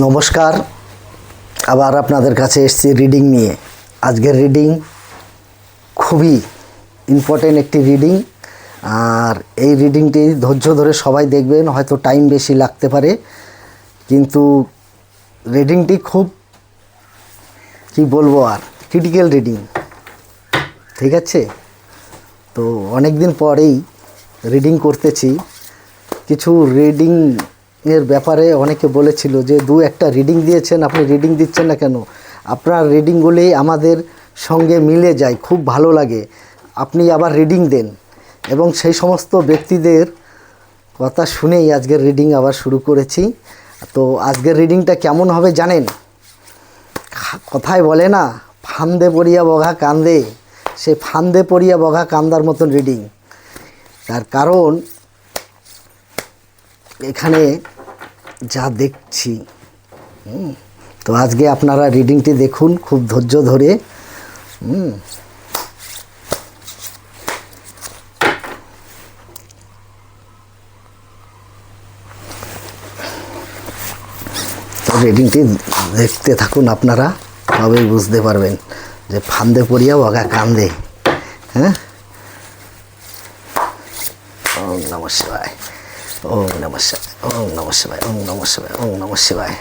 নমস্কার। আবার আপনাদের কাছে এসেছি রিডিং নিয়ে। আজকের রিডিং খুবই ইম্পর্টেন্ট একটি রিডিং আর এই রিডিংটি ধৈর্য ধরে সবাই দেখবেন, হয়তো টাইম বেশি লাগতে পারে। কিন্তু রিডিংটি খুব, কি বলব আর ক্রিটিক্যাল রিডিং ঠিক আছে? তো অনেক দিন পরেই রিডিং করতেছি। কিছু রিডিং এর ব্যাপারে অনেকে বলেছিল যে দু একটা রিডিং দিয়েছেন, আপনি রিডিং দিচ্ছেন না কেন? আপনার রিডিংগুলি আমাদের সঙ্গে মিলে যায়, খুব ভালো লাগে। আপনি আবার রিডিং দেন। এবং সেই সমস্ত ব্যক্তিদের কথা শুনেই আজকের রিডিং আবার শুরু করেছি। তো আজকের রিডিংটা কেমন হবে জানেন? কথায় বলে না, ফান্দে পড়িয়া বঘা কান্দে। সে ফান্দে পড়িয়া বঘা কান্দার মতন রিডিং তার কারণ এখানে যা দেখছি তো আজকে আপনারা রিডিংটি দেখুন খুব ধৈর্য ধরে রিডিংটি দেখতে থাকুন আপনারা, তবেই বুঝতে পারবেন যে ফান্দে পড়িয়া বগা কান্দে হ্যাঁ। ওম নম শিবায়। ওম নম শিবায় ওম নম শিবায় ওম নম শিবায় শিবায়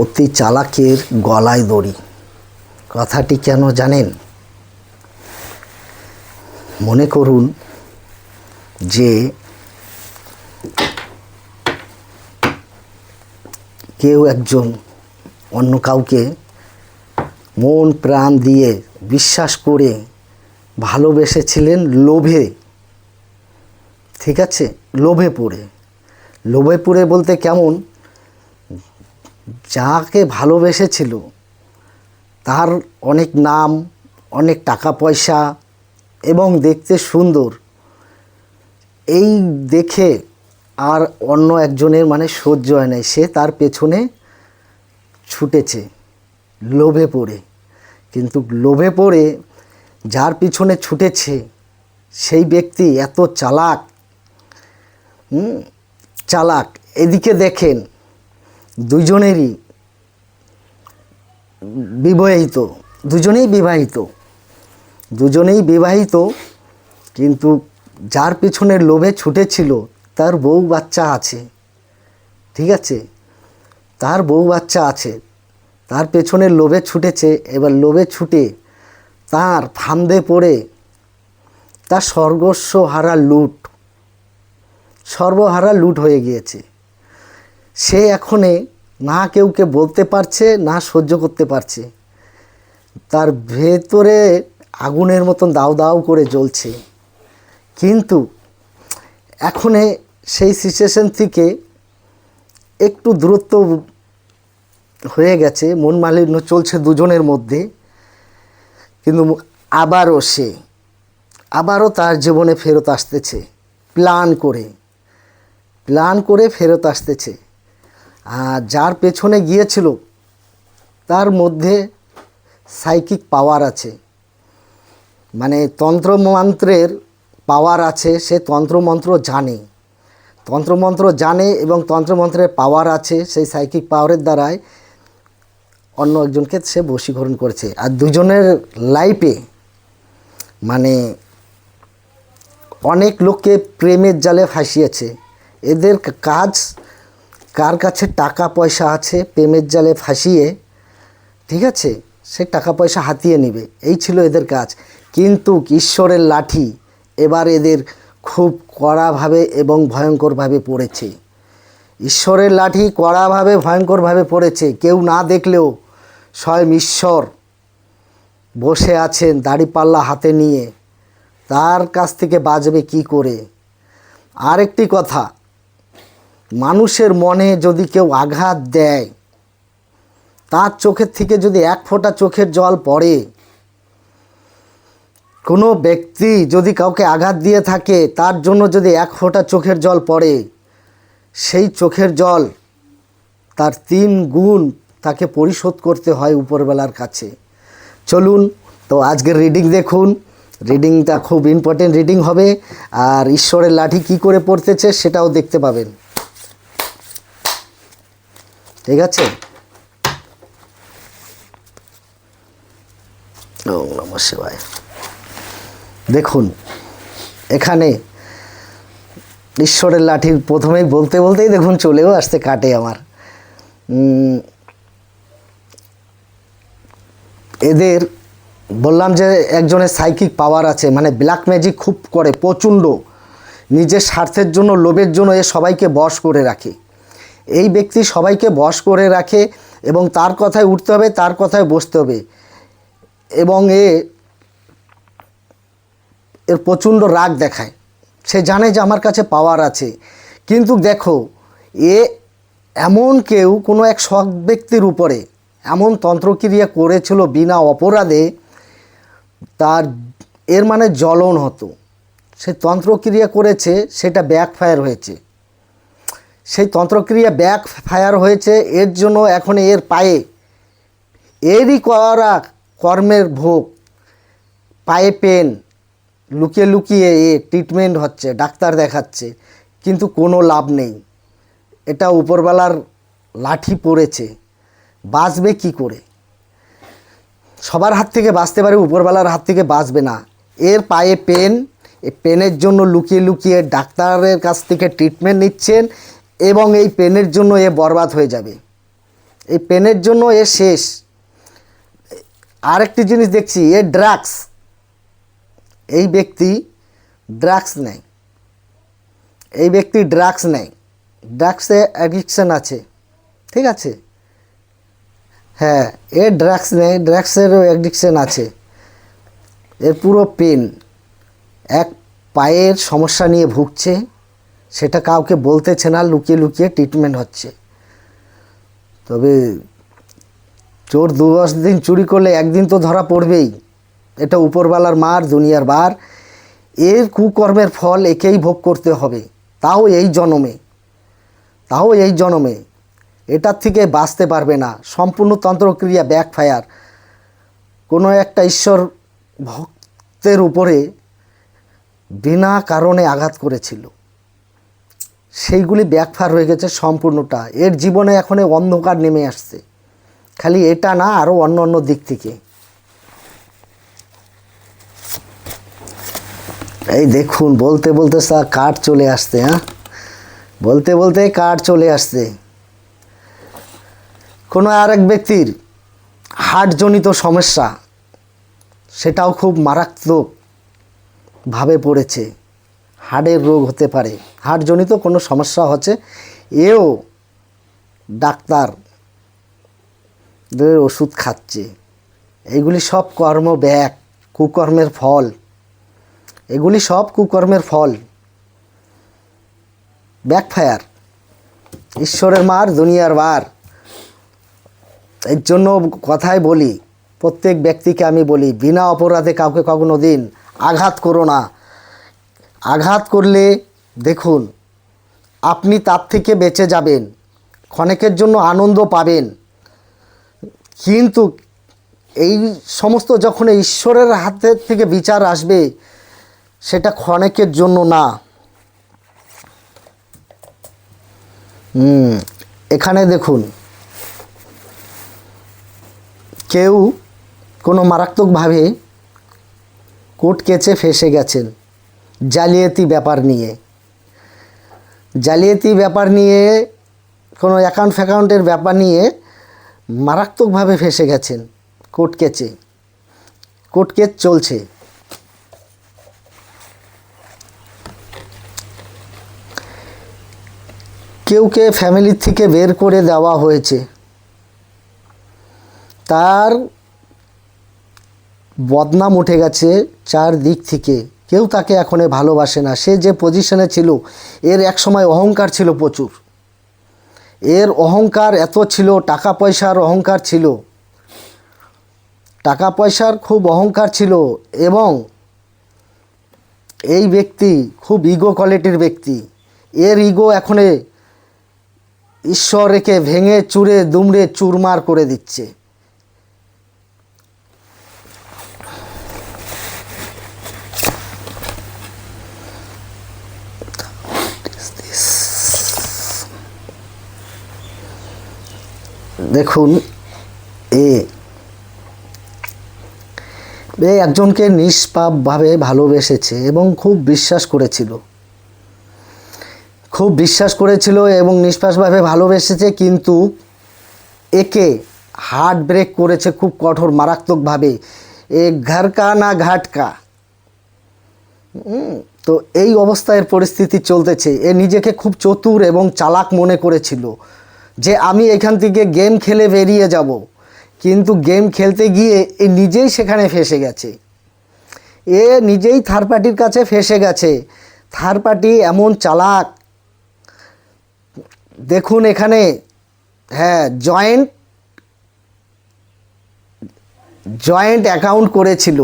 অতি চালাকের গলায় দড়ি। কথাটি কেন জানেন? মনে করুন যে কেউ একজন অন্য কাউকে মন প্রাণ দিয়ে বিশ্বাস করে ভালোবেসেছিলেন লোভে। ঠিক আছে? লোভে পড়ে। লোভে পড়ে বলতে কেমন? যাকে ভালোবেসেছিল, তার অনেক নাম, অনেক টাকা পয়সা এবং দেখতে সুন্দর। এই দেখে আর অন্য একজনের মানে সহ্য হয় নাই। সে তার পেছনে ছুটেছে, লোভে পড়ে। কিন্তু লোভে পড়ে যার পিছনে ছুটেছে, সেই ব্যক্তি এত চালাক। চালাক। এদিকে দেখেন, দুজনেরই বিবাহিত, দুজনেই বিবাহিত। দুজনেই বিবাহিত, কিন্তু যার পিছনে লোভে ছুটেছিল, তার বউ বাচ্চা আছে। ঠিক আছে? তার বউ বাচ্চা আছে। তার পেছনে লোভে ছুটেছে, এবার লোভে ছুটে তার ফান্দে পড়ে তার সর্বস্ব হারা লুট, সর্বহারা লুট হয়ে গিয়েছে। সে এখনে না কেউকে বলতে পারছে, না সহ্য করতে পারছে। তার ভেতরে আগুনের মতন দাউ দাউ করে জ্বলছে। কিন্তু এখনে সেই সিচুয়েশন থেকে একটু দূরত্ব হয়ে গেছে, মন মালিন্য চলছে দুজনের মধ্যে। কিন্তু আবারও সে, আবারও তার জীবনে ফেরত আসতেছে প্ল্যান করে প্ল্যান করে ফেরত আসতেছে। আর যার পেছনে গিয়েছিল, তার মধ্যে সাইকিক পাওয়ার আছে। মানে তন্ত্রমন্ত্রের পাওয়ার আছে, সে তন্ত্রমন্ত্র জানে। তন্ত্রমন্ত্র জানে এবং তন্ত্রমন্ত্রের পাওয়ার আছে সেই সাইকিক পাওয়ারের দ্বারাই অন্য একজনকে সে বশীকরণ করেছে। আর দুজনের লাইফে মানে অনেক লোককে প্রেমের জালে ফাঁসিয়েছে। এদের কাজ কার কাছে টাকা পয়সা আছে প্রেমের জালে ফাঁসিয়ে, ঠিক আছে? সে টাকা পয়সা হাতিয়ে নেবে। এই ছিল এদের কাজ। কিন্তু ঈশ্বরের লাঠি এবার এদের খুব কড়াভাবে এবং ভয়ঙ্করভাবে পড়েছে। ঈশ্বরের লাঠি কড়াভাবে, ভয়ঙ্করভাবে পড়েছে। কেউ না দেখলেও স্বয়ং ঈশ্বর বসে আছেন দাড়িপাল্লা হাতে নিয়ে। তার কাছ থেকে বাজবে কি করে? আরেকটি কথা, মানুষের মনে যদি কেউ আঘাত দেয়, তার চোখের থেকে যদি এক ফোঁটা চোখের জল পড়ে, কোনো ব্যক্তি যদি কাউকে আঘাত দিয়ে থাকে, তার জন্য যদি এক ফোঁটা চোখের জল পড়ে, সেই চোখের জল তার তিন গুণ তাকে পরিশোধ করতে হয় উপরবেলার কাছে। চলুন, তো আজকের রিডিং দেখুন। রিডিংটা খুব ইম্পর্টেন্ট রিডিং হবে। আর ঈশ্বরের লাঠি কি করে পড়তেছে সেটাও দেখতে পাবেন। ঠিক আছে? ওম দেখুন, এখানে ঈশ্বরের লাঠির প্রথমেই বলতে বলতেই দেখুন চলেও আসতে কাটে আমার। এদের বললাম যে একজনের সাইকিক পাওয়ার আছে মানে ব্ল্যাক ম্যাজিক খুব করে, প্রচণ্ড। নিজের স্বার্থের জন্য, লোভের জন্য এ সবাইকে বশ করে রাখে। এই ব্যক্তি সবাইকে বশ করে রাখে এবং তার কথায় উঠতে হবে, তার কথায় বসতে হবে। এবং এ এর প্রচণ্ড রাগ দেখায়। সে জানে যে আমার কাছে পাওয়ার আছে। কিন্তু দেখো, এ এমন কেউ কোনো এক সৎ ব্যক্তির উপরে এমন তন্ত্রক্রিয়া করেছিল বিনা অপরাধে, তার, এর মানে জ্বলন হতো। সে তন্ত্রক্রিয়া করেছে, সেটা ব্যাকফায়ার হয়েছে। সেই তন্ত্রক্রিয়া ব্যাক ফায়ার হয়েছে, এর জন্য এখন এর পায়ে, এরই করা কর্মের ভোগ। পায়ে পেন, লুকিয়ে লুকিয়ে এ ট্রিটমেন্ট হচ্ছে, ডাক্তার দেখাচ্ছে, কিন্তু কোনো লাভ নেই। এটা উপরবেলার লাঠি পড়েছে। বাঁচবে কি করে? সবার হাত থেকে বাঁচতে পারে উপরবেলার হাত থেকে বাঁচবে না। এর পায়ে পেন, এই পেনের জন্য লুকিয়ে লুকিয়ে ডাক্তারের কাছ থেকে ট্রিটমেন্ট নিচ্ছেন এবং এই পেনের জন্য এ বরবাদ হয়ে যাবে। এই পেনের জন্য এ শেষ। আরেকটি জিনিস দেখছি, এ ড্রাগস এই ব্যক্তি ড্রাগস নেয়। এই ব্যক্তি ড্রাগস নেয়। ড্রাগসে অ্যাডিকশান আছে। ঠিক আছে? হ্যাঁ এ ড্রাগস নেয় ড্রাগসেরও অ্যাডিকশান আছে। এর পুরো পেন এক পায়ের সমস্যা নিয়ে ভুগছে, সেটা কাউকে বলতেছে না, লুকিয়ে লুকিয়ে ট্রিটমেন্ট হচ্ছে। তবে চোর দু দশ দিন চুরি করলে একদিন তো ধরা পড়বেই। এটা উপরবালার মার, দুনিয়ার বার। এর কুকর্মের ফল একেই ভোগ করতে হবে। তাও এই জনমে। তাও এই জনমে। এটার থেকে বাঁচতে পারবে না। সম্পূর্ণ তন্ত্রক্রিয়া ব্যাকফায়ার কোনো একটা ঈশ্বর ভক্তের উপরে বিনা কারণে আঘাত করেছিল। সেইগুলি ব্যাকফার হয়ে গেছে সম্পূর্ণটা। এর জীবনে এখন অন্ধকার নেমে আসছে। খালি এটা না আরও অন্য অন্য দিক থেকে। এই দেখুন, বলতে বলতে কাঠ চলে আসছে হ্যাঁ? বলতে বলতে কাঠ চলে আসছে। কোনো আর এক ব্যক্তির হার্টজনিত সমস্যা, সেটাও খুব মারাত্মক ভাবে পড়েছে। হার্টের রোগ হতে পারে। হার্টজনিত কোনো সমস্যা হচ্ছে, এও ডাক্তারদের ওষুধ খাচ্ছে। এগুলি সব কর্ম ব্যাক, কুকর্মের ফল। এগুলি সব কুকর্মের ফল। ব্যাকফায়ার। ঈশ্বরের মার, দুনিয়ার বার। এর জন্য কথাই বলি, প্রত্যেক ব্যক্তিকে আমি বলি, বিনা অপরাধে কাউকে কখনো দিন আঘাত করো না। আঘাত করলে দেখুন, আপনি তার থেকে বেঁচে যাবেন, ক্ষণেকের জন্য আনন্দ পাবেন। কিন্তু এই সমস্ত যখন ঈশ্বরের হাতের থেকে বিচার আসবে, সেটা ক্ষণেকের জন্য না। এখানে দেখুন কেউ কোনো মারাত্মকভাবে কোর্ট কেচে ফেসে গেছেন। জালিয়াতি ব্যাপার নিয়ে। জালিয়াতি ব্যাপার নিয়ে, কোনো অ্যাকাউন্ট ফ্যাকাউন্টের ব্যাপার নিয়ে মারাত্মকভাবে ফেসে গেছেন কোর্ট কেচে। কোর্ট কেস চলছে। কেউকে ফ্যামিলির থেকে বের করে দেওয়া হয়েছে। তার বদনাম উঠে গেছে চার দিক থেকে। কেউ তাকে এখন ভালোবাসে না। সে যে পজিশনে ছিল, এর এক সময় অহংকার ছিল প্রচুর। এর অহংকার এত ছিল টাকা পয়সার অহংকার ছিল। টাকা পয়সার খুব অহংকার ছিল এবং এই ব্যক্তি খুব ইগো কোয়ালিটির ব্যক্তি। এর ইগো এখনে ঈশ্বর রেখে ভেঙে, চুরে, দুমড়ে, চুরমার করে দিচ্ছে। দেখুন, এ এ একজনকে নিষ্পাপভাবে ভালোবেসেছে এবং খুব বিশ্বাস করেছিল। খুব বিশ্বাস করেছিল এবং নিষ্পাসভাবে ভালোবেসেছে, কিন্তু একে হার্ট ব্রেক করেছে খুব কঠোর, মারাত্মকভাবে। এ ঘর কা না ঘাটকা? তো এই অবস্থায় পরিস্থিতি চলতেছে। এ নিজেকে খুব চতুর এবং চালাক মনে করেছিল। যে আমি এখান থেকে গেম খেলে বেরিয়ে যাব। কিন্তু গেম খেলতে গিয়ে এ নিজেই সেখানে ফেসে গেছে। এ নিজেই থার্ড পার্টির কাছে ফেসে গেছে। থার্ড পার্টি এমন চালাক। দেখুন এখানে হ্যাঁ জয়েন্ট জয়েন্ট অ্যাকাউন্ট করেছিল।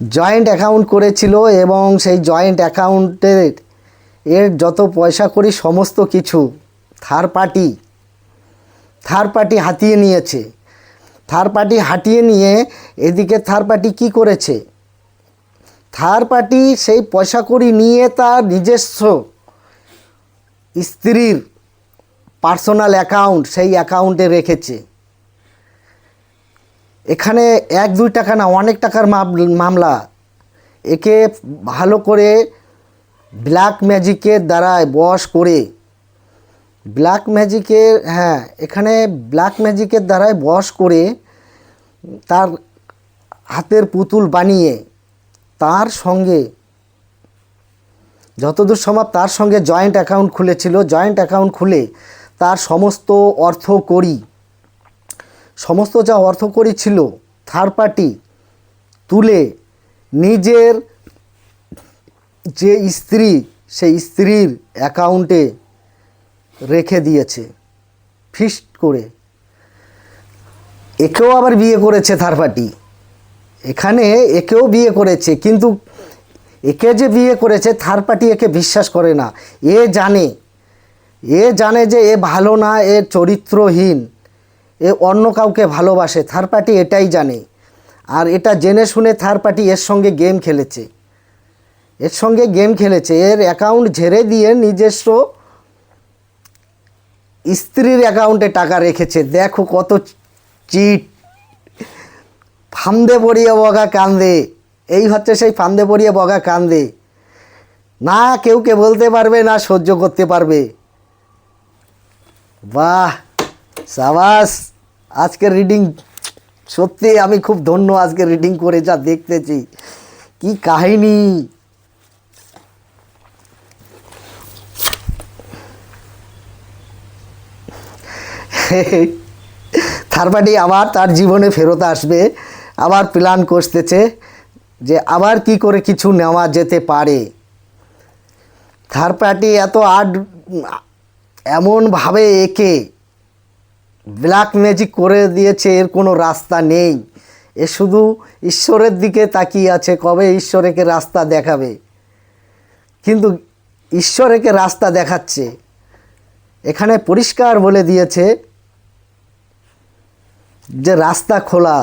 জয়েন্ট অ্যাকাউন্ট করেছিল এবং সেই জয়েন্ট অ্যাকাউন্টের এর যত পয়সা করি সমস্ত কিছু। থার্ড পার্টি থার্ড পার্টি হাতিয়ে নিয়েছে। থার্ড পার্টি হাতিয়ে নিয়ে এদিকে থার্ড পার্টি কী করেছে? থার্ড পার্টি সেই পয়সা করি নিয়ে তার নিজস্ব স্ত্রীর পার্সোনাল অ্যাকাউন্ট সেই অ্যাকাউন্টে রেখেছে। এখানে এক, দুই টাকা না, অনেক টাকার মাম- মামলা। একে ভালো করে ব্ল্যাক ম্যাজিকের দ্বারায় বশ করে ব্ল্যাক ম্যাজিকের হ্যাঁ এখানে ব্ল্যাক ম্যাজিকের দ্বারাই বশ করে তার হাতের পুতুল বানিয়ে তার সঙ্গে যতদূর সম্ভব তার সঙ্গে জয়েন্ট অ্যাকাউন্ট খুলেছিল। জয়েন্ট অ্যাকাউন্ট খুলে তার সমস্ত অর্থ করি। সমস্ত যা অর্থ করি ছিল থার্ড পার্টি তুলে নিজের যে স্ত্রী, সেই স্ত্রীর অ্যাকাউন্টে রেখে দিয়েছে, ফিস্ট করে। একেও আবার বিয়ে করেছে থার্ড পার্টি এখানে একেও বিয়ে করেছে, কিন্তু একে যে বিয়ে করেছে থার্ড পার্টি একে বিশ্বাস করে না। এ জানে এ জানে যে এ ভালো না, এ চরিত্রহীন, এ অন্য কাউকে ভালোবাসে থার্ড পার্টি এটাই জানে। আর এটা জেনে শুনে থার্ড পার্টি এর সঙ্গে গেম খেলেছে। এর সঙ্গে গেম খেলেছে। এর অ্যাকাউন্ট ঝেড়ে দিয়ে নিজস্ব স্ত্রীর অ্যাকাউন্টে টাকা রেখেছে। দেখো কত চিট। ফান্দে পড়িয়ে বগা কান্দে। এই হচ্ছে সেই ফান্দে পড়িয়ে বগা কান্দে। না, কেউ কে বলতে পারবে, না সহ্য করতে পারবে। বাহ, সাবাস। আজকের রিডিং সত্যি আমি খুব ধন্য আজকে রিডিং করে যা দেখতেছি। কি কাহিনী। থারপাটি আবার তার জীবনে ফেরত আসবে আবার প্ল্যান করতেছে যে আবার কি করে কিছু নেওয়া যেতে পারে। থার্ড পার্টি এত আট এমনভাবে একে ব্ল্যাক ম্যাজিক করে দিয়েছে, এর কোনো রাস্তা নেই। এ শুধু ঈশ্বরের দিকে তাকিয়ে আছে, কবে ঈশ্বর একে রাস্তা দেখাবে? কিন্তু ঈশ্বর একে রাস্তা দেখাচ্ছে। এখানে পরিষ্কার বলে দিয়েছে যে রাস্তা খোলা,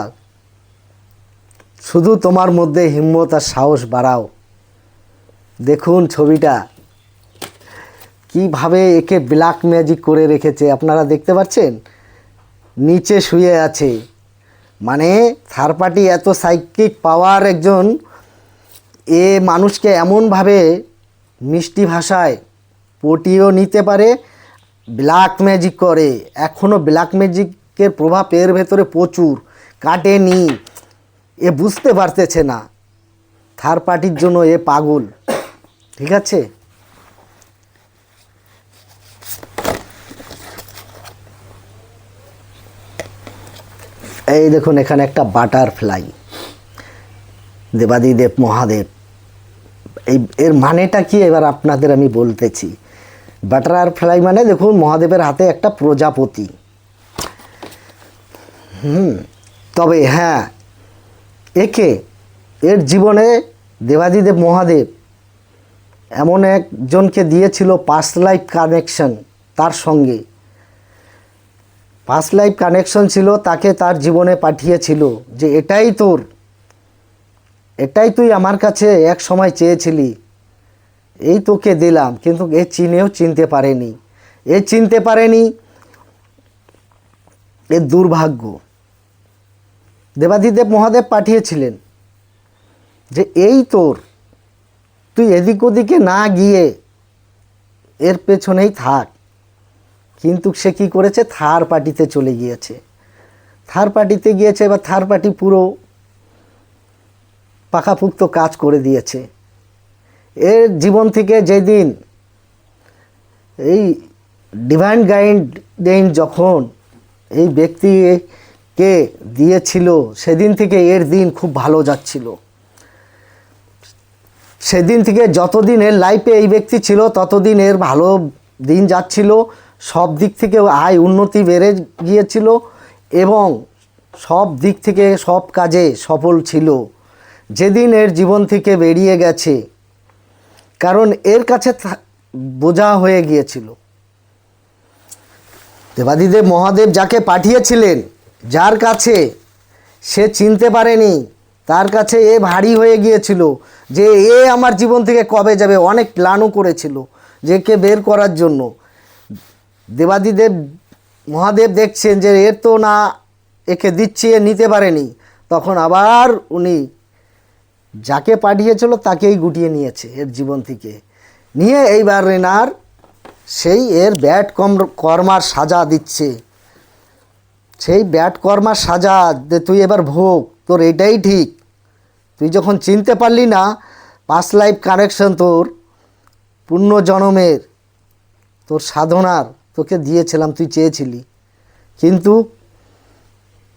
শুধু তোমার মধ্যে হিম্মত আর সাহস বাড়াও। দেখুন ছবিটা। কীভাবে একে ব্ল্যাক ম্যাজিক করে রেখেছে, আপনারা দেখতে পাচ্ছেন? নিচে শুয়ে আছে। মানে থার্ড পার্টি এত সাইকিক পাওয়ার একজন, এ মানুষকে এমনভাবে মিষ্টি ভাষায় পটিয়েও নিতে পারে ব্ল্যাক ম্যাজিক করে। এখনও ব্ল্যাক ম্যাজিকের প্রভাব এর ভেতরে প্রচুর, কাটেনি। এ বুঝতে পারতেছে না। থার্ড পার্টির জন্য এ পাগল। ঠিক আছে? এই দেখুন, এখানে একটা বাটারফ্লাই দেবাদিদেব মহাদেব। এই, এর মানেটা কি? এবার আপনাদের আমি বলতেছি। বাটারফ্লাই মানে দেখুন, মহাদেবের হাতে একটা প্রজাপতি। হুম, তবে হ্যাঁ একে এর জীবনে দেবাদিদেব মহাদেব এমন একজনকে দিয়েছিল পাস্ট লাইফ কানেকশন তার সঙ্গে। পাস্ট লাইফ কানেকশন ছিল, তাকে তার জীবনে পাঠিয়েছিল যে, এটাই তোর, এটাই তুই আমার কাছে এক সময় চেয়েছিলি, এই তোকে দিলাম। কিন্তু এ চিনেও চিনতে পারেনি। এ চিনতে পারেনি এর দুর্ভাগ্য। দেবাদিদেব মহাদেব পাঠিয়েছিলেন যে, এই তোর, তুই এদিক ওদিকে না গিয়ে এর পেছনেই থাক। কিন্তু সে কি করেছে? থার পার্টিতে চলে গিয়েছে। থার পার্টিতে গিয়েছে, এবার থার পার্টি পুরো পাকাপুক্ত কাজ করে দিয়েছে। এর জীবন থেকে যেদিন এই ডিভাইন গাইডেন যখন এই ব্যক্তিকে দিয়েছিল, সেদিন থেকে এর দিন খুব ভালো যাচ্ছিল। সেদিন থেকে যতদিন এর লাইফে এই ব্যক্তি ছিল, ততদিন এর ভালো দিন যাচ্ছিল, সব দিক থেকে আয় উন্নতি বেড়ে গিয়েছিল এবং সব দিক থেকে সব কাজে সফল ছিল। যেদিন এর জীবন থেকে বেরিয়ে গেছে, কারণ এর কাছে বোঝা হয়ে গিয়েছিল। দেবাদিদেব মহাদেব যাকে পাঠিয়েছিলেন যার কাছে সে চিনতে পারেনি, তার কাছে এ ভারী হয়ে গিয়েছিল যে এ আমার জীবন থেকে কবে যাবে, অনেক প্ল্যানও করেছিল যে কে বের করার জন্য। দেবাদিদেব, মহাদেব দেখছেন যে এর তো না একে দিচ্ছে, এ নিতে পারেনি। তখন আবার উনি যাকে পাঠিয়েছিল তাকেই গুটিয়ে নিয়েছে এর জীবন থেকে। নিয়ে এইবার রেনার সেই এর ব্যাট কম কর্মার সাজা দিচ্ছে। সেই ব্যাট কর্মার সাজা যে তুই এবার ভোগ, তোর এটাই ঠিক। তুই যখন চিনতে পারলি না পাস লাইফ কানেকশন তোর, পূর্ণ জনমের, তোর সাধনার তোকে দিয়েছিলাম, তুই চেয়েছিলি। কিন্তু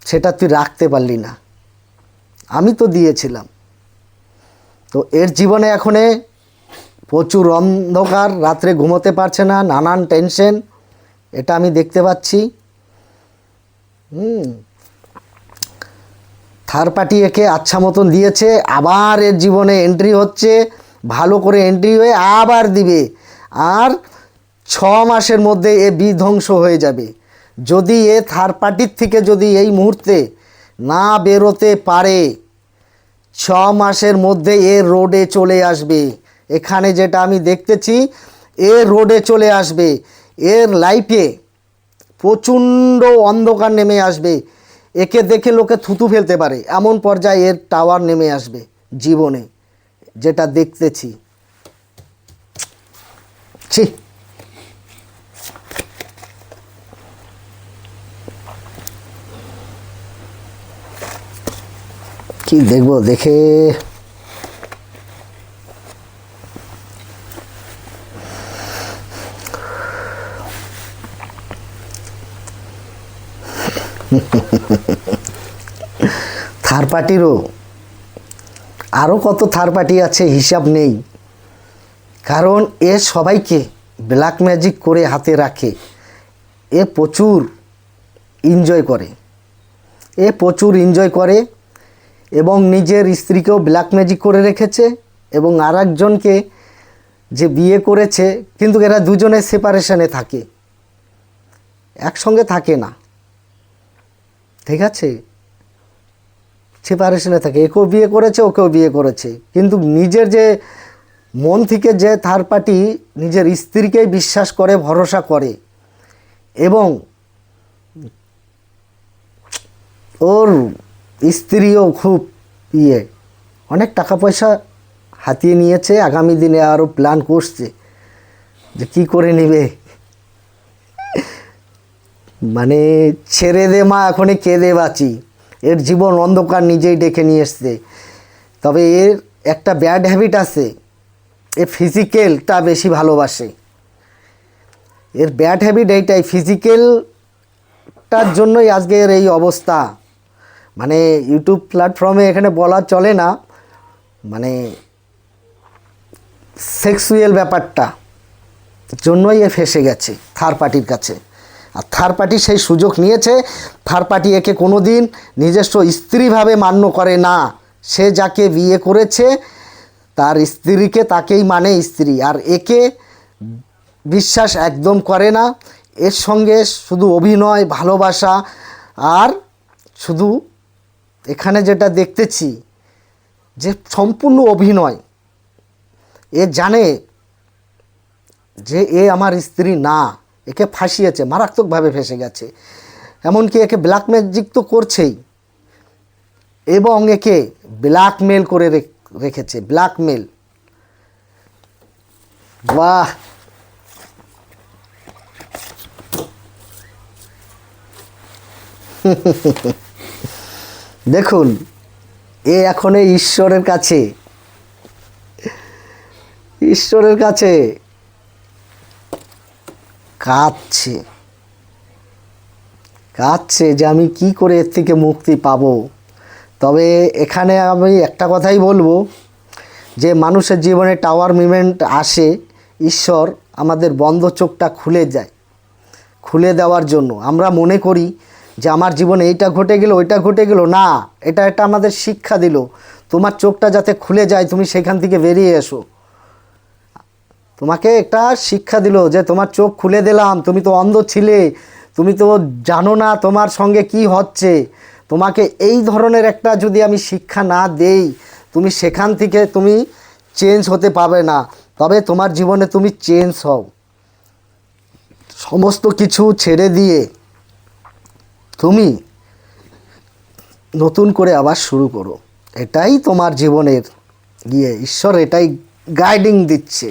সেটা তুই রাখতে পারলি না। আমি তো দিয়েছিলাম। তো এর জীবনে এখনে প্রচুর অন্ধকার, রাত্রে ঘুমোতে পারছে না, নানান টেনশন এটা আমি দেখতে পাচ্ছি। হুম। থার্ড পার্টি একে আচ্ছা মতন দিয়েছে, আবার এর জীবনে এন্ট্রি হচ্ছে, ভালো করে এন্ট্রি হয়ে আবার দিবে, আর ছ মাসের মধ্যে এ বিধ্বংস হয়ে যাবে। যদি এ থার্ড পার্টির থেকে যদি এই মুহূর্তে না বেরোতে পারে, ছ মাসের মধ্যে এ রোডে চলে আসবে। এখানে যেটা আমি দেখতেছি, এ রোডে চলে আসবে। এর লাইফে প্রচণ্ড অন্ধকার নেমে আসবে। একে দেখে লোকে থুতু ফেলতে পারে। এমন পর্যায়ে এর টাওয়ার নেমে আসবে জীবনে, যেটা দেখতেছি। ছি। কি দেখব? দেখে থার পার্টিরও আরও কত থার পার্টি আছে, হিসাব নেই। কারণ এ সবাইকে ব্ল্যাক ম্যাজিক করে হাতে রাখে। এ প্রচুর এনজয় করে। এ প্রচুর এনজয় করে এবং নিজের স্ত্রীকেও ব্ল্যাক ম্যাজিক করে রেখেছে এবং আর একজনকে যে বিয়ে করেছে, কিন্তু এরা দুজনে সেপারেশনে থাকে। একসঙ্গে থাকে না। ঠিক আছে? সেপারেশনে থাকে। একেও বিয়ে করেছে, ওকেও বিয়ে করেছে। কিন্তু নিজের যে মন থেকে যে থার্ড পার্টি নিজের স্ত্রীকেই বিশ্বাস করে, ভরসা করে। এবং ওর স্ত্রীও খুব ইয়ে অনেক টাকা পয়সা হাতিয়ে নিয়েছে। আগামী দিনে আরও প্ল্যান করছে যে কি করে নেবে। মানে ছেড়ে দে মা, এখনই কেঁদে বাঁচি। এর জীবন অন্ধকার নিজেই ডেকে নিয়ে এসছে। তবে এর একটা ব্যাড হ্যাবিট আছে, এ ফিজিক্যালটা বেশি ভালোবাসে। এর ব্যাড হ্যাবিট এইটাই ফিজিক্যালটার জন্যই আজকের এই অবস্থা। মানে ইউটিউব প্ল্যাটফর্মে এখানে বলা চলে না মানে সেক্সুয়াল ব্যাপারটা, জন্যই এ ফেসে গেছে থার্ড পার্টির কাছে। আর থার্ড পার্টি সেই সুযোগ নিয়েছে। থার্ড পার্টি একে কোনো দিন নিজস্ব স্ত্রীভাবে মান্য করে না। সে যাকে বিয়ে করেছে, তার স্ত্রীকে তাকেই মানে স্ত্রী। আর একে বিশ্বাস একদম করে না। এর সঙ্গে শুধু অভিনয়, ভালোবাসা আর শুধু এখানে যেটা দেখতেছি যে সম্পূর্ণ অভিনয়। এ জানে যে এ আমার স্ত্রী না। একে ফাঁসিয়েছে, মারাত্মকভাবে ফেসে গেছে। এমনকি একে ব্ল্যাক ম্যাজিক তো করছেই। এবং একে ব্ল্যাকমেল করে রেখ- রেখেছে ব্ল্যাকমেল বাহ! দেখুন, এ এখন এই ঈশ্বরের কাছে। ঈশ্বরের কাছে। কাঁদছে। কাঁদছে যে আমি কি করে এর থেকে মুক্তি পাব? তবে এখানে আমি একটা কথাই বলব যে মানুষের জীবনে টাওয়ার মুভমেন্ট আসে, ঈশ্বর আমাদের বন্ধ চোখটা খুলে যায় খুলে দেওয়ার জন্য। আমরা মনে করি যে আমার জীবনে এইটা ঘটে গেল, ওইটা ঘটে গেল। না, এটা একটা আমাদের শিক্ষা দিল। তোমার চোখটা যাতে খুলে যায়, তুমি সেখান থেকে বেরিয়ে এসো। তোমাকে একটা শিক্ষা দিল যে তোমার চোখ খুলে দিলাম, তুমি তো অন্ধ ছিলে, তুমি তো জানো না তোমার সঙ্গে কি হচ্ছে। তোমাকে এই ধরনের একটা যদি আমি শিক্ষা না দেই, তুমি সেখান থেকে তুমি চেঞ্জ হতে পারবে না। তবে তোমার জীবনে তুমি চেঞ্জ হও। সমস্ত কিছু ছেড়ে দিয়ে তুমি নতুন করে আবার শুরু করো। এটাই তোমার জীবনের গিয়ে ঈশ্বর এটাই গাইডিং দিচ্ছে।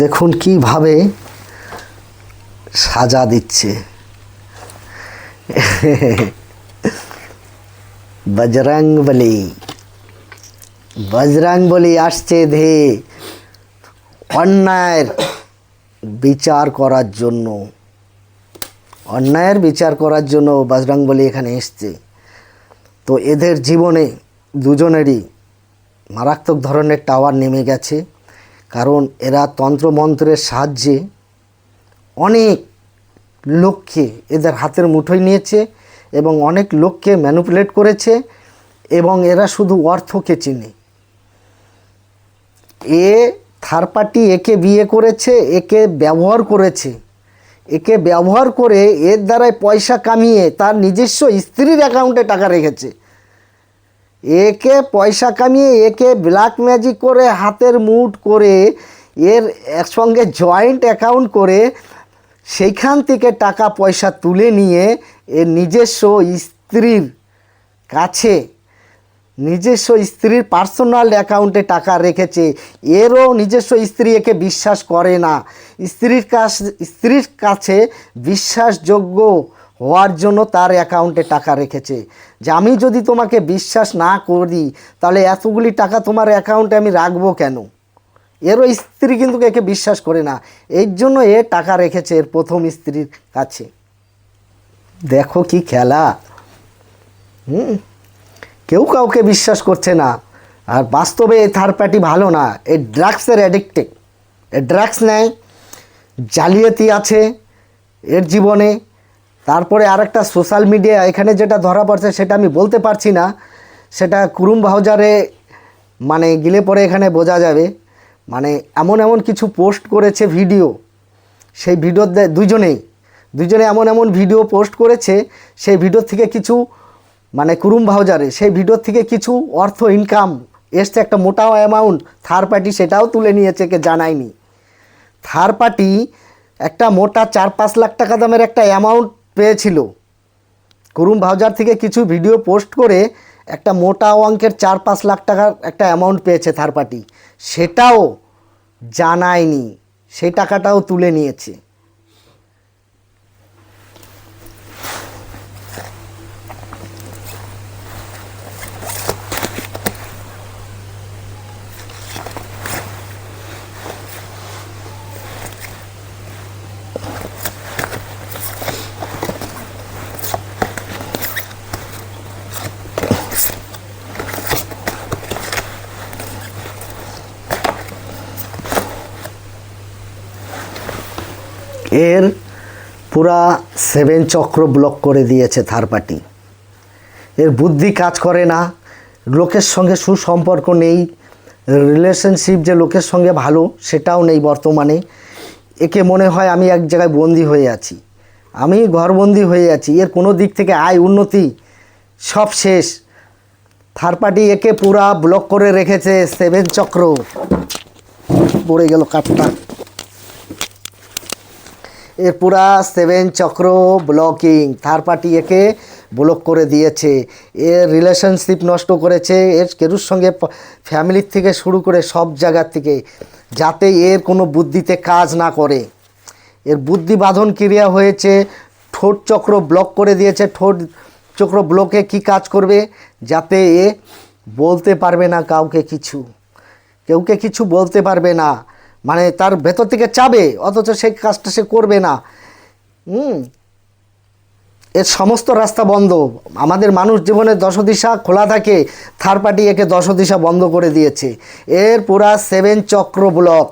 দেখুন কীভাবে সাজা দিচ্ছে। বজরং বলি বজরং বলি আসছে ধে অন্যায়ের বিচার করার জন্য। অন্যায়ের বিচার করার জন্য বজরং বলি এখানে এসছে। তো এদের জীবনে দুজনেরই মারাত্মক ধরনের টাওয়ার নেমে গেছে। কারণ এরা তন্ত্রমন্ত্রের সাহায্যে অনেক লোককে এদের হাতের মুঠোয় নিয়েছে এবং অনেক লোককে ম্যানুপুলেট করেছে এবং এরা শুধু অর্থকে চিনে। এ থার্ড পার্টি একে বিয়ে করেছে, একে ব্যবহার করেছে। একে ব্যবহার করে এর দ্বারাই পয়সা কামিয়ে তার নিজস্ব স্ত্রীর অ্যাকাউন্টে টাকা রেখেছে। একে পয়সা কামিয়ে একে ব্ল্যাক ম্যাজিক করে হাতের মুঠ করে এর একসঙ্গে জয়েন্ট অ্যাকাউন্ট করে সেইখান থেকে টাকা পয়সা তুলে নিয়ে এর নিজস্ব স্ত্রীর কাছে, নিজস্ব স্ত্রীর পার্সোনাল অ্যাকাউন্টে টাকা রেখেছে। এরও নিজস্ব স্ত্রী একে বিশ্বাস করে না। স্ত্রীর কাছ, স্ত্রীর কাছে বিশ্বাসযোগ্য হওয়ার জন্য তার অ্যাকাউন্টে টাকা রেখেছে। যে আমি যদি তোমাকে বিশ্বাস না করি, তাহলে এতগুলি টাকা তোমার অ্যাকাউন্টে আমি রাখব কেন? এরও স্ত্রী কিন্তু একে বিশ্বাস করে না। এর জন্য এ টাকা রেখেছে এর প্রথম স্ত্রীর কাছে। দেখো কি খেলা। হুম? কেউ কাউকে বিশ্বাস করছে না। আর বাস্তবে এই থার্ড পার্টি ভালো না। এই ড্রাগসের অ্যাডিক্টেড এ ড্রাগস নেয়, জালিয়াতি আছে এর জীবনে। তারপরে আরেকটা সোশ্যাল মিডিয়া, এখানে যেটা ধরা পড়ছে সেটা আমি বলতে পারছি না। সেটা কুরুম বাউজারে মানে গেলে পরে এখানে বোঝা যাবে। মানে এমন এমন কিছু পোস্ট করেছে ভিডিও। সেই ভিডিও দুজনেই। দুজনে এমন এমন ভিডিও পোস্ট করেছে, সেই ভিডিও থেকে কিছু মানে কুরুম ভাউজারে, সেই ভিডিও থেকে কিছু অর্থ ইনকাম এসছে একটা মোটাও অ্যামাউন্ট থার্ড পার্টি সেটাও তুলে নিয়েছে কে জানায়নি। থার্ড পার্টি একটা মোটা চার পাঁচ লাখ টাকা দামের একটা অ্যামাউন্ট পেয়েছিল। কুরুম ভাউজার থেকে কিছু ভিডিও পোস্ট করে একটা মোটা অঙ্কের চার পাঁচ লাখ টাকার একটা অ্যামাউন্ট পেয়েছে থার্ড পার্টি সেটাও জানায়নি। সেই টাকাটাও তুলে নিয়েছে। এর পুরা সেভেন চক্র ব্লক করে দিয়েছে থার্ড পার্টি এর বুদ্ধি কাজ করে না, লোকের সঙ্গে সুসম্পর্ক নেই রিলেশনশিপ যে লোকের সঙ্গে ভালো সেটাও নেই বর্তমানে। একে মনে হয় আমি এক জায়গায় বন্দি হয়ে আছি। আমি ঘরবন্দি হয়ে আছি, এর কোনো দিক থেকে আয় উন্নতি সব শেষ। থার্ড পার্টি একে পুরা ব্লক করে রেখেছে সেভেন চক্র। পড়ে গেল কাঠটা। এর পুরা সেভেন চক্র ব্লকিং থার্ড পার্টি একে ব্লক করে দিয়েছে। এর রিলেশনশিপ নষ্ট করেছে, এর কেরুর সঙ্গে ফ্যামিলির থেকে শুরু করে সব জায়গার থেকে, যাতে এর কোনো বুদ্ধিতে কাজ না করে। এর বুদ্ধি বাঁধন ক্রিয়া হয়েছে, ঠোঁট চক্র ব্লক করে দিয়েছে। ঠোঁট চক্র ব্লকে কি কাজ করবে? যাতে এ বলতে পারবে না কাউকে কিছু। কেউকে কিছু বলতে পারবে না। মানে তার ভেতর থেকে চাবে, অথচ সেই কাজটা সে করবে না। হুম? এর সমস্ত রাস্তা বন্ধ। আমাদের মানুষ জীবনের দশদিশা খোলা থাকে থার্ড পার্টি একে দশদিশা বন্ধ করে দিয়েছে। এর পুরা সেভেন চক্র ব্লক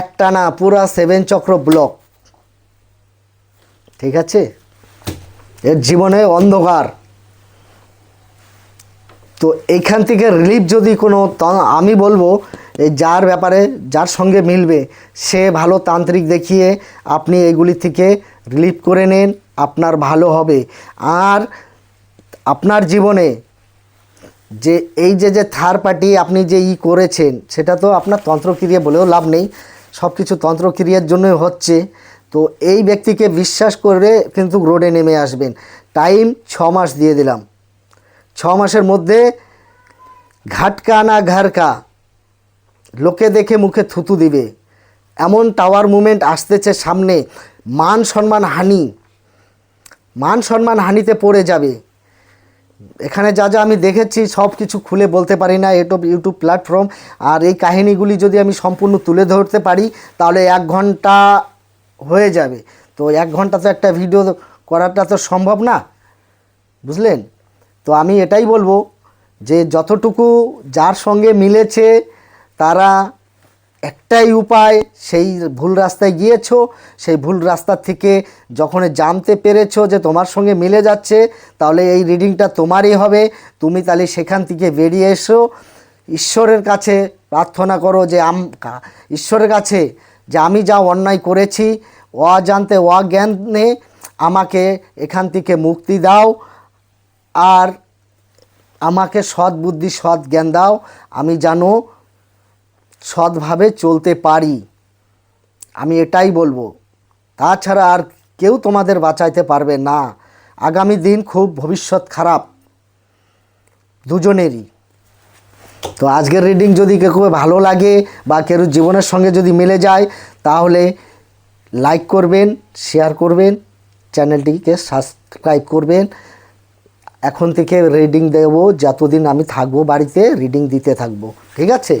একটা না, পুরা সেভেন চক্র ব্লক ঠিক আছে? এর জীবনে অন্ধকার। তো এইখান থেকে রিলিফ যদি কোনো আমি বলব যার ব্যাপারে, যার সঙ্গে মিলবে, সে ভালো তান্ত্রিক দেখিয়ে আপনি এগুলি থেকে রিলিফ করে নেন, আপনার ভালো হবে। আর আপনার জীবনে যে, এই যে যে থার্ড পার্টি আপনি যে ই করেছেন, সেটা তো আপনার তন্ত্রক্রিয়া বলেও লাভ নেই। সব কিছু তন্ত্রক্রিয়ার জন্যই হচ্ছে। তো এই ব্যক্তিকে বিশ্বাস করে কিন্তু রোডে নেমে আসবেন। টাইম ছ মাস দিয়ে দিলাম। ছ মাসের মধ্যে ঘাটকা না ঘাড়কা লোকে দেখে মুখে থুতু দিবে। এমন টাওয়ার মুভমেন্ট আসতেছে সামনে। মান সম্মান হানি। মান সম্মান হানিতে পড়ে যাবে। এখানে যা যা আমি দেখেছি সব কিছু খুলে বলতে পারি না ইউটিউব ইউটিউব প্ল্যাটফর্ম। আর এই কাহিনীগুলি যদি আমি সম্পূর্ণ তুলে ধরতে পারি, তাহলে এক ঘণ্টা হয়ে যাবে। তো এক ঘণ্টা তো একটা ভিডিও করাটা তো সম্ভব না, বুঝলেন? তো আমি এটাই বলব যে যতটুকু যার সঙ্গে মিলেছে তারা একটাই উপায়, সেই ভুল রাস্তায় গিয়েছো, সেই ভুল রাস্তা থেকে যখন জানতে পেরেছ যে তোমার সঙ্গে মিলে যাচ্ছে, তাহলে এই রিডিংটা তোমারই হবে। তুমি তাহলে সেখান থেকে বেরিয়ে এসো। ঈশ্বরের কাছে প্রার্থনা করো যে আম ঈশ্বরের কাছে যে আমি যা অন্যায় করেছি, অজান্তে, অজ্ঞানে আমাকে এখান থেকে মুক্তি দাও। আর আমাকে সৎ বুদ্ধি, সৎ জ্ঞান দাও। আমি জানো সৎভাবে চলতে পারি। আমি এটাই বলব। তাছাড়া আর কেউ তোমাদের বাঁচাইতে পারবে না। আগামী দিন খুব ভবিষ্যৎ খারাপ। দুজনেরই। তো আজকের রিডিং যদি কেউ ভালো লাগে বা কেউ জীবনের সঙ্গে যদি মিলে যায়, তাহলে লাইক করবেন শেয়ার করবেন চ্যানেলটিকে সাবস্ক্রাইব করবেন। এখন থেকে রিডিং দেবো, যতদিন আমি থাকব বাড়িতে রিডিং দিতে থাকব। ঠিক আছে?